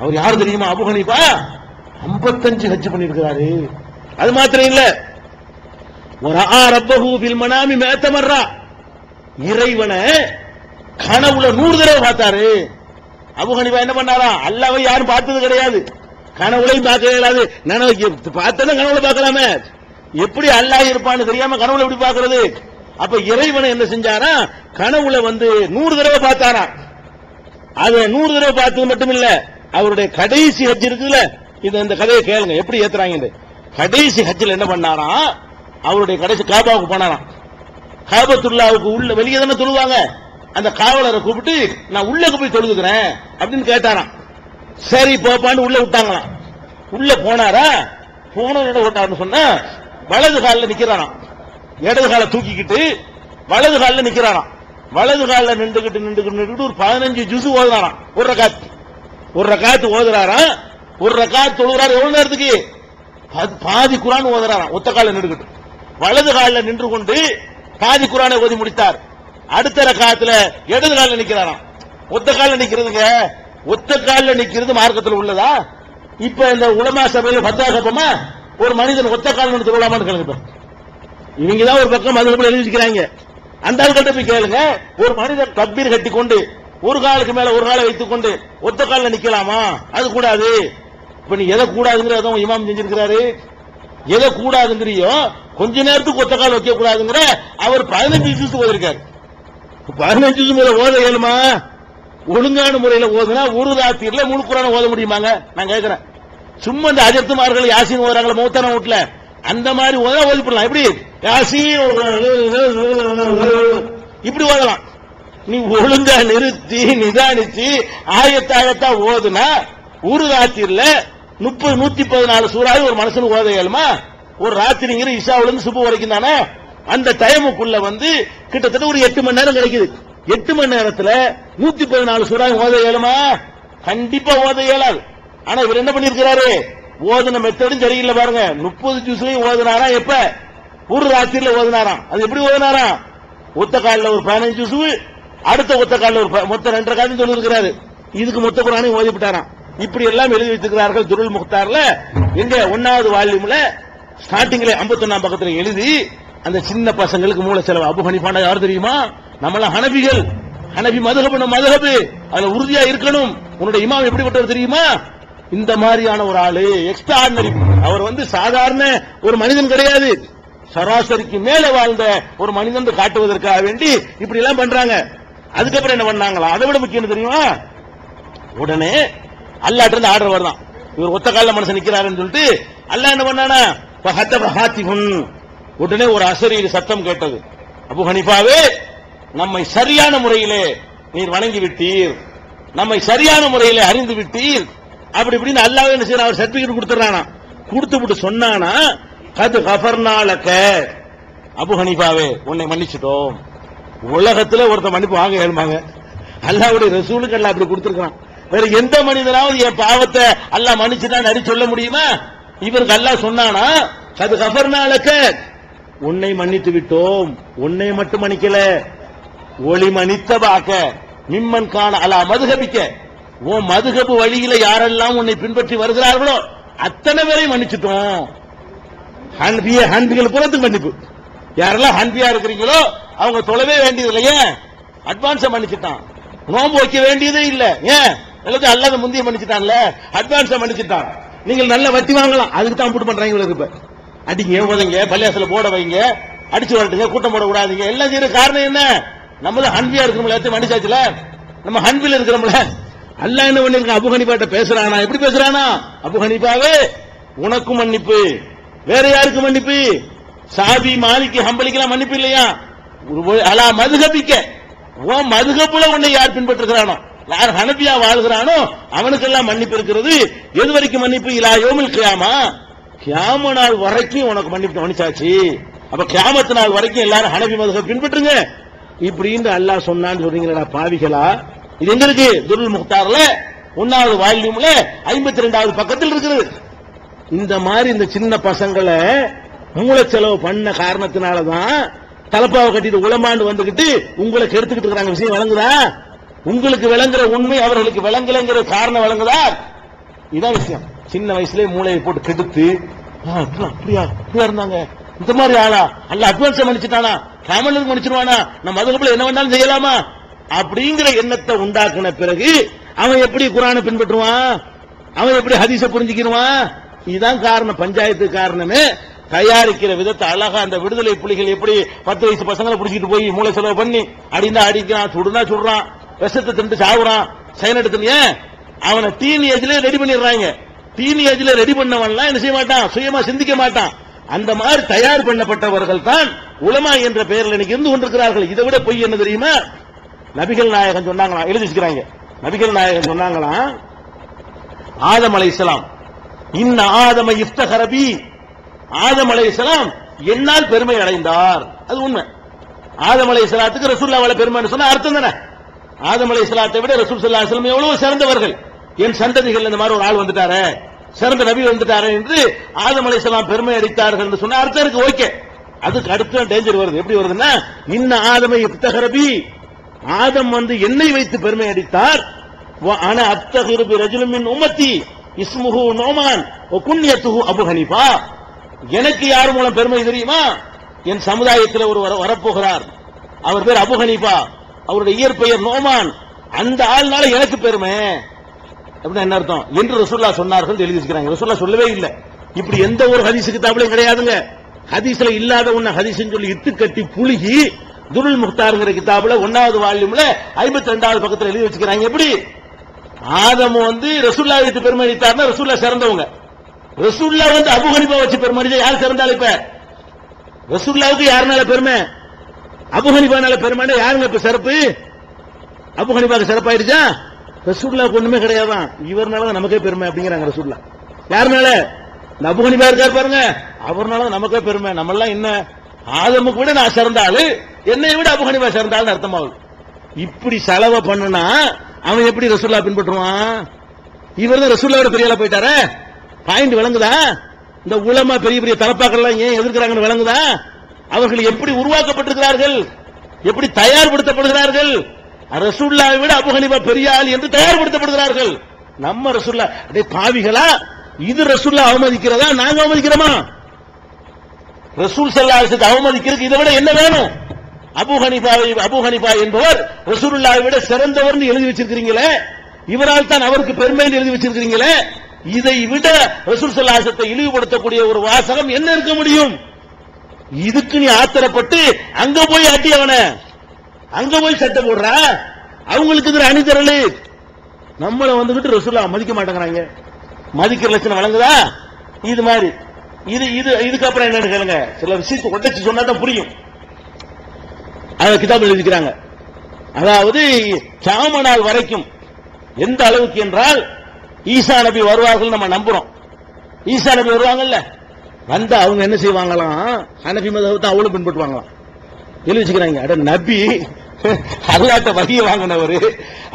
அவர் யாரு தெரியுமா? அபு ஹனீஃபா? 55 ஹஜ் பண்ணிருக்கிறாரு. அது மாத்திரம் இல்ல. ஒரு ஆ ரப்பஹு பில் மனாமி மேத்தமர்ரா இறைவனை கனவுல நூறு தடவை பார்த்தாரு. அபு ஹனீஃபா என்ன பண்ணாரா? அல்லாவை யாரும் பார்த்தது கிடையாது. கனவுலையும் பார்க்க இயலாது நனவு பார்த்தா கனவுல பார்க்கலாமே. எப்படி அல்லாஹ் இருப்பான்னு தெரியாம கனவுல எப்படி பார்க்கறது? அப்ப இறைவனை என்ன செஞ்சாரா? கனவுல வந்து நூறு தடவை பார்த்தாரா? அது நூறு தடவை பார்த்தது மட்டும் இல்லை. அவருடைய கடைசி ஹஜ் இருக்குல்ல இது இந்த கதையை கேளுங்க. எப்படி ஏத்துறாங்க கடைசி ஹஜ்ஜில் என்ன பண்ணாராம் அவருடைய கடைசி காபாவுக்கு போனாராம். காபத்துல்லாவுக்கு உள்ள வெளியே தானே தொழுவாங்க. அந்த காவலரை கூப்பிட்டு நான் உள்ளக்கு போய் தொழுதுக்கிறேன் அப்படின்னு கேட்டாராம். சரி போப்பான்னு உள்ள விட்டாங்களாம். உள்ள போனாரா? போன இடம் விட்டாருன்னு சொன்னா வலது காலில் நிக்கிறாராம். இடது காலை தூக்கிக்கிட்டு வலது காலில் நிக்கிறாராம். வலது காலில் நின்றுகிட்டு நின்றுகிட்டு நின்றுகிட்டு ஒரு பதினஞ்சு ஜூஸ் ஓதுனாராம். ஒரு ரகாத் ஒரு ரகாத்து ஓதுறாராம் ஒரு ரகாத் தொழுகிறார் எவ்வளவு நேரத்துக்கு? பாதி- பாதி குரான் ஓதுறாராம் ஒத்த காலில் நின்றுகிட்டு. வலது காலில் நின்று கொண்டு பாதி குரானை ஓதி முடித்தார். அடுத்த ரகாத்துல இடது காலில் நிக்கிறாராம் ஒத்த காலில் நிக்கிறதுங்க ஒத்த காலில் நிக்கிறது மார்க்கத்தில் உள்ளதா? இப்ப இந்த உலமா சபையில் பத்தா கப்பமா ஒரு மனிதன் ஒத்த காலில் நின்று தொழலாமான்னு கேளுங்க இப்ப. இவங்க தான் ஒரு பக்கம் மதுரை எழுதி வச்சுக்கிறாங்க அந்த ஆள்கிட்ட போய் கேளுங்க. ஒரு மனிதன் கப்பீர் கட்டி கொண்டு ஒரு காலுக்கு மேல ஒரு காலை வைத்துக் கொண்டு ஒத்த காலில் நிக்கலாமா? அது கூடாது. இப்ப நீ எதை கூடாதுங்கிறத இமாம் செஞ்சிருக்கிறாரு. எதை கூடாதுங்கிறியோ கொஞ்ச நேரத்துக்கு ஒத்த கால் வைக்க கூடாதுங்கிற அவர் பதினஞ்சு நிமிஷத்துக்கு ஓதிருக்காரு. பதினஞ்சு நிமிஷம் மேல ஓத இயலுமா? ஒழுங்கான முறையில ஓதுனா ஒரு ராத்திரில முழுக்குறான ஓத முடியுமாங்க? நான் கேட்கிறேன் சும்மா இந்த அஜத்துமார்கள் யாசின் ஓதுறாங்களா மௌத்தான வீட்டுல அந்த மாதிரி ஓத ஓதி போடலாம் எப்படி? யாசின் இப்படி ஓதலாம். நீ ஒழுங்கா நிறுத்தி நிதானிச்சு ஆயத்தாயத்தா ஓதுனா ஒரு ராத்திரில முப்பது நூத்தி பதினாலு சூறாவை ஒரு மனுஷனுக்கு ஓத இயலுமா? ஒரு ராத்திரிங்கிற இஷாவுல இருந்து சுப்பு வரைக்கும் தானே? அந்த டைமுக்குள்ள வந்து கிட்டத்தட்ட ஒரு எட்டு மணி நேரம் கிடைக்குது. எட்டு மணி நேரத்துல நூத்தி பதினாலு சூறாவை ஓத இயலுமா? கண்டிப்பா ஓத இயலாது. ஆனா இவர் என்ன பண்ணிருக்கிறாரு ஓதுன மெத்தடும் சரியில்லை பாருங்க. முப்பது ஜூஸ்லயும் ஓதுனாரா எப்ப? ஒரு ராத்திரில ஓதுனாராம். அது எப்படி ஓதுனாராம்? ஒத்த காலில் ஒரு பதினஞ்சு ஜூஸ் அடுத்த ஒத்த காலில் ஒரு ப- ரெண்டரை காலம் சொல்லியிருக்கிறாரு. இதுக்கு மொத்த குரானையும் ஓதி இப்படி எல்லாம் எழுதி வைத்திருக்கிறார்கள் துருள் முக்தார்ல. எங்க ஒன்னாவது வால்யூம்ல ஸ்டார்டிங்ல 51 பக்கத்துல எழுதி அந்த சின்ன பசங்களுக்கு மூல செலவு. அபு ஹனிஃபாண்டா யார் தெரியுமா? நம்மளாம் ஹனபிகள். ஹனபி மதுகபு நம்ம மதுகபு அதுல உறுதியா இருக்கணும். உன்னுடைய இமாம் எப்படிப்பட்டவர் தெரியுமா? இந்த மாதிரியான ஒரு ஆளு எக்ஸ்ட்ரா ஆர்டினரி அவர் வந்து சாதாரண ஒரு மனிதன் கிடையாது. சராசரிக்கு மேல வாழ்ந்த ஒரு மனிதன் காட்டுவதற்காக வேண்டி இப்படி எல்லாம் பண்றாங்க. அதுக்கப்புறம் என்ன பண்ணாங்களா? அதை விட முக்கியம் தெரியுமா? உடனே அல்லாட்ட இருந்து ஆர்டர் வருதான் இவர் ஒத்த கால மனுஷன் நிக்கிறாருன்னு சொல்லிட்டு அல்லா என்ன பண்ணானா? உடனே ஒரு அசரீர் சத்தம் கேட்டது. அபு ஹனிஃபாவே நம்மை சரியான முறையிலே நீர் வணங்கி விட்டீர் நம்மை சரியான முறையிலே அறிந்து விட்டீர். அப்படி இப்படின்னு அல்லாஹ் என்ன செய்யற அவர் சர்டிபிகேட் கொடுத்துறானா கொடுத்து விட்டு சொன்னானா கது கஃபர்னாலக்க அபு ஹனிஃபாவே உன்னை மன்னிச்சிட்டோம். உலகத்துல ஒருத்த மன்னிப்பு வாங்க ஏழுமாங்க அல்லாவுடைய ரசூலுக்கு அல்லாஹ் அப்படி கொடுத்துருக்கான் வேற எந்த மனிதனாவது என் பாவத்தை அல்லா மன்னிச்சுதான் அடி சொல்ல முடியுமா? இவருக்கு அல்லாஹ் சொன்னானா அது கஃபர்னாலக்க உன்னை மன்னித்து விட்டோம். உன்னை மட்டும் மன்னிக்கல. ஒளி மன்னித்தபாக்க மிம்மன் காண அல்ல மதுகபிக்க. உன் மதுகபு வழியில யாரெல்லாம் உன்னை பின்பற்றி வருகிறார்களோ அத்தனை பேரை மன்னிச்சிட்டோம். ஹன்பிய ஹன்பிகள் புறத்துக்கு மன்னிப்பு. யாரெல்லாம் ஹன்பியா இருக்கிறீங்களோ அவங்க தொலைவே வேண்டியது ஏன்? அட்வான்ஸா மன்னிச்சுட்டான். நோம்பு வைக்க வேண்டியதே இல்லை ஏன்? எல்லாத்தையும் அல்லாத முந்தைய மன்னிச்சுட்டான்ல? அட்வான்ஸை மன்னிச்சுட்டான். நீங்கள் நல்ல வட்டி வாங்கலாம். அதுக்கு தான் புட்டு பண்றாங்க இவங்களுக்கு இப்ப. அடிங்க உதங்க பள்ளியாசல போட வைங்க. அடிச்சு வரட்டுங்க கூட்டம் போட கூடாதீங்க எல்லாம் செய்யற காரணம் என்ன? நம்மள ஹன்பியா இருக்கிறோம்ல எல்லாத்தையும் மன்னிச்சாச்சுல? நம்ம ஹன்பில் இருக்கிறோம்ல. அல்ல என்ன பண்ணிருக்கான்? அபு ஹனிஃபாட்ட பேசுறானா? எப்படி பேசுறானா? அபு உனக்கும் மன்னிப்பு. வேற யாருக்கு மன்னிப்பு? சாபி மாலிக்கு ஹம்பலிக்கெல்லாம் மன்னிப்பு இல்லையா? அலா மதுகபிக்க ஓ மதுகப்புல உன்னை யார் பின்பற்றுகிறானோ? யார் ஹனபியா வாழ்கிறானோ அவனுக்கெல்லாம் மன்னிப்பு இருக்கிறது. எது வரைக்கும் மன்னிப்பு? இலா யோமில் கியாமா. கியாம நாள் வரைக்கும் உனக்கு மன்னிப்பு மன்னிச்சாச்சு. அப்ப கியாமத்து நாள் வரைக்கும் எல்லாரும் ஹனபி மதுகப் பின்பற்றுங்க. இப்படின்னு அல்லாஹ் சொன்னான்னு சொல்றீங்களா பாவிகளா? இது எங்க இருக்கு? துருல் முக்தார்ல. ஒன்னாவது வால்யூம்ல ஐம்பத்தி ரெண்டாவது பக்கத்தில் இருக்குது. இந்த மாதிரி இந்த சின்ன பசங்களை மூலச்செலவு பண்ண காரணத்தினாலதான் தலப்பாவை கட்டிட்டு உளமாண்டு வந்துகிட்டு உங்களை கெடுத்துக்கிட்டு இருக்கிறாங்க. விஷயம் விளங்குதா? உங்களுக்கு விளங்குற உண்மை அவர்களுக்கு விளங்கலைங்கிற காரணம் விளங்குதா? இதான் விஷயம். சின்ன வயசுலயே மூளையை போட்டு கெடுத்து அப்படியா? இப்படியா இருந்தாங்க? இந்த மாதிரி ஆளா? அல்ல அட்வான்ஸ் மன்னிச்சுட்டானா? கேமலுக்கு மன்னிச்சிருவானா? நம்ம அதுக்குள்ள என்ன வேணாலும் செய்யலாமா? அப்படிங்கிற எண்ணத்தை உண்டாக்குன பிறகு அவன் எப்படி குரானை பின்பற்றுவான்? அவன் எப்படி ஹதீச புரிஞ்சுக்கிடுவான்? இதுதான் காரணம் பஞ்சாயத்து காரணமே. தயாரிக்கிற விதத்தை அழகா அந்த விடுதலை புலிகள் எப்படி பத்து வயசு பசங்களை பிடிச்சிட்டு போய் மூளை செலவு பண்ணி அடிந்தா அடிக்கிறான் சுடுனா சுடுறான் விஷத்தை திண்டு சாவுறான் சைன் ஏன்? அவனை டீன் ஏஜ்ல ரெடி பண்ணிடுறாங்க. டீன் ஏஜ்ல ரெடி பண்ணவன்லாம் என்ன செய்ய மாட்டான்? சுயமா சிந்திக்க மாட்டான். அந்த மாதிரி தயார் பண்ணப்பட்டவர்கள் தான் உலமா என்ற பெயரில் இன்னைக்கு இருந்து கொண்டிருக்கிறார்கள். இதை விட பொய் என்ன தெரியுமா? நபிகள் நாயகம் சொன்னாங்களாம். எழுதி வச்சுக்கிறாங்க. நபிகள் நாயகம் சொன்னாங்களாம் ஆதம் இஸ்லாம் இன்ன ஆதம இஃப்தஹரபி ஆதம் அலைஹிஸ்ஸலாம் என்னால் பெருமை அடைந்தார். அது உண்மை. ஆதம் அலைஹிஸ்ஸலாத்துக்கு ரசூலுல்லாஹ்வால பெருமைன்னு சொன்னா அர்த்தம் தானே? ஆதம் அலைஹிஸ்ஸலாத்தை விட ரசூல் சல்லா அலைஹி எவ்வளவு சிறந்தவர்கள். என் சந்ததிகள் இந்த மாதிரி ஒரு ஆள் வந்துட்டாரே சிறந்த நபி வந்துட்டாரே என்று ஆதம் அலைஹிஸ்ஸலாம் பெருமை அடித்தார்கள் என்று சொன்னா அர்த்தம் இருக்கு ஓகே. அதுக்கு அடுத்த டேஞ்சர் வருது. எப்படி வருதுன்னா இன்ன ஆதமை இஃப்தஹரபி ஆதம் வந்து என்னை வைத்து பெருமை அடித்தார். ஆனா அத்தகிரு பி உமத்தி இஸ்முஹு நோமான் வ குன்யத்துஹு அபு ஹனீஃபா. எனக்கு யார் மூலம் பெருமை தெரியுமா? என் சமுதாயத்தில் ஒரு வரப்போகிறார். அவர் பேர் அபு ஹனீஃபா. அவருடைய இயற்பெயர் நோமான். அந்த ஆள்னால எனக்கு பெருமை. அப்படின்னா என்ன அர்த்தம்? என்று ரசூல்லா சொன்னார்கள் எழுதி வச்சுக்கிறாங்க ரசூல்லா சொல்லவே இல்லை. இப்படி எந்த ஒரு ஹதீஸ் கிதாபிலையும் கிடையாதுங்க. ஹதீஸ்ல இல்லாத ஒன்னு ஹதீஸ்னு சொல்லி இத்து கட்டி புழுகி துருல் முக்தாருங்கிற கிதாபுல ஒன்னாவது வால்யூம்ல ஐம்பத்தி ரெண்டாவது பக்கத்துல எழுதி வச்சுக்கிறாங்க. எப்படி? ஆதம் வந்து ரசூல்லா வீட்டு பெருமை அளித்தார்னா ரசூல்லா சிறந்தவங்க. ரசூல்லா வந்து அபு ஹனிஃபா வச்சு பெருமை அடிச்சா யார் சிறந்தாலும் இப்ப? ரசூல்லாவுக்கு யாருனால பெருமை? அபுஹனிபானால பெருமை யாருங்க இப்ப சிறப்பு? அபுஹனிபாக்கு சிறப்பாயிருச்சா? ரசூல்லாவுக்கு ஒண்ணுமே கிடையாதான். இவர்னால நமக்கே பெருமை அப்படிங்கிறாங்க ரசூல்லா யாருனால? இந்த அபுஹனிபா இருக்கார் பாருங்க. அவர்னால நமக்கே பெருமை. நம்மளாம் என்ன? ஆதமுக்கு விட நான் சிறந்த என்னை விட அபுஹனிபா சிறந்தாலும் அர்த்தமாகும் இப்படி செலவை பண்ணுனா அவன் எப்படி ரசூல்லா பின்பற்றுவான்? இவர் தான் ரசூல்லாவோட பெரியால போயிட்டாரே? பாயிண்ட் விளங்குதா? இந்த உலமா பெரிய பெரிய தலப்பாக்கள்லாம் ஏன் எதிர்க்கிறாங்கன்னு விளங்குதா? அவர்கள் எப்படி உருவாக்கப்பட்டிருக்கிறார்கள்? எப்படி தயார்படுத்தப்படுகிறார்கள்? ரசூல்லாவை விட அபுகலிபா ஹனீஃபா பெரிய ஆள் என்று தயார்படுத்தப்படுகிறார்கள். நம்ம ரசூல்லா அடே பாவிகளா இது ரசூல்லா அவமதிக்கிறதா? நாங்க அவமதிக்கிறோமா? ரசூல் சல்லா அவமதிக்கிறதுக்கு இதை விட என்ன வேணும்? அபு ஹனிஃபாவை அபு ஹனிஃபா என்பவர் ரசூலுல்லாவை விட சிறந்தவர்னு எழுதி வச்சிருக்கிறீங்களே? இவரால் தான் அவருக்கு பெருமைன்னு எழுதி வச்சிருக்கிறீங்களே? இதை விட ரசூல் சல்லாசத்தை இழிவுபடுத்தக்கூடிய ஒரு வாசகம் என்ன இருக்க முடியும்? இதுக்கு நீ ஆத்திரப்பட்டு அங்க போய் அட்டி அவன. அங்க போய் சட்டை போடுறா? அவங்களுக்கு இது அணிதரலு நம்மள வந்துகிட்டு ரசூல்லா மதிக்க மாட்டேங்கிறாங்க. மதிக்கிற லட்சணம் வழங்குதா? இது மாதிரி. இது இது இதுக்கப்புறம் என்னன்னு கேளுங்க. சில விஷயத்தை உடைச்சு சொன்னா தான் புரியும். அத கிதாப் எழுதிக்கிறாங்க. அதாவது சாம நாள் வரைக்கும் எந்த அளவுக்கு என்றால் ஈசா நபி வருவார்கள் நம்ம நம்புறோம். ஈசா நபி வருவாங்கல்ல? வந்தா அவங்க என்ன செய்வாங்களாம்? ஹனபி மதத்தை அவளும் பின்பற்றுவாங்களாம். எழுதி வச்சுக்கிறாங்க. அட நபி அல்லாட்ட வகையை வாங்கினவர்.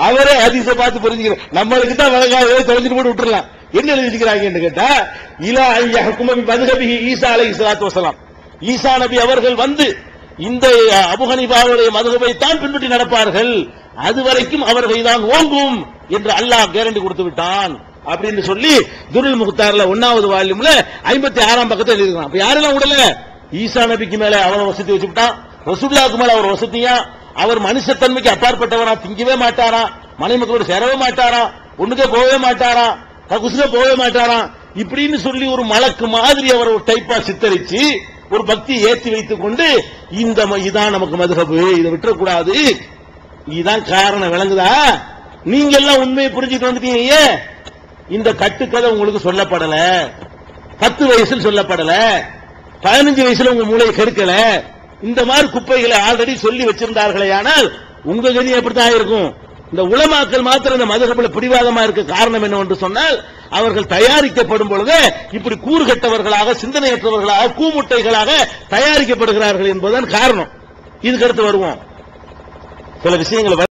அவரே அதிச பார்த்து புரிஞ்சுக்கிற நம்மளுக்கு தான் வழங்காத தொலைஞ்சிட்டு போட்டு விட்டுறலாம். என்ன எழுதி வச்சுக்கிறாங்கன்னு கேட்டா இலா ஐயா குமபி மதுகபி ஈசா அலை இஸ்லாத்து வசலாம் ஈசா நபி அவர்கள் வந்து இந்த அபுஹனிபாவுடைய மதுகபை தான் பின்பற்றி நடப்பார்கள். அது வரைக்கும் அவர்கள் தான் ஓங்கும். என்று அல்லாஹ் கேரண்டி கொடுத்து விட்டான் அப்படின்னு சொல்லி துருல் முக்தார்ல ஒன்னாவது வால்யூம்ல ஐம்பத்தி ஆறாம் பக்கத்தில் எழுதிருக்கான் அப்ப யாரெல்லாம் விடல ஈசா நபிக்கு மேல அவன் வசதி வச்சுட்டான் ரசூல்லாவுக்கு மேல அவர் வசதியா? அவர் மனுஷத்தன்மைக்கு அப்பாற்பட்டவரா? திங்கவே மாட்டாரா? மனை மக்களோட சேரவே மாட்டாரா? ஒண்ணுக்கே போகவே மாட்டாரா? ககுசுக போகவே மாட்டாராம் இப்படின்னு சொல்லி ஒரு மலக்கு மாதிரி அவர் ஒரு டைப்பா சித்தரிச்சு ஒரு பக்தி ஏற்றி வைத்துக் கொண்டு இந்த ம- இதான் நமக்கு மதுகபு. இதை விட்டுறக்கூடாது. இதுதான் காரணம். விளங்குதா? நீங்க எல்லாம் உண்மையை புரிஞ்சுட்டு வந்துட்டீங்க ஏன்? இந்த கட்டுக்கதை உங்களுக்கு சொல்லப்படல. பத்து வயசுல சொல்லப்படல. பதினஞ்சு வயசுல உங்க மூளை கெடுக்கல. இந்த மாதிரி குப்பைகளை ஆல்ரெடி சொல்லி வச்சிருந்தார்களே ஆனால் உங்க கதி எப்படித்தான் இருக்கும் இந்த உலமாக்கள் மாத்திரம் இந்த மதுகபுல பிடிவாதமா இருக்க காரணம் என்ன என்று சொன்னால் அவர்கள் தயாரிக்கப்படும் பொழுது இப்படி கூறுகட்டவர்களாக சிந்தனையற்றவர்களாக கூமுட்டைகளாக தயாரிக்கப்படுகிறார்கள் என்பதுதான் காரணம். இதுக்கடுத்து வருவோம். சில விஷயங்களை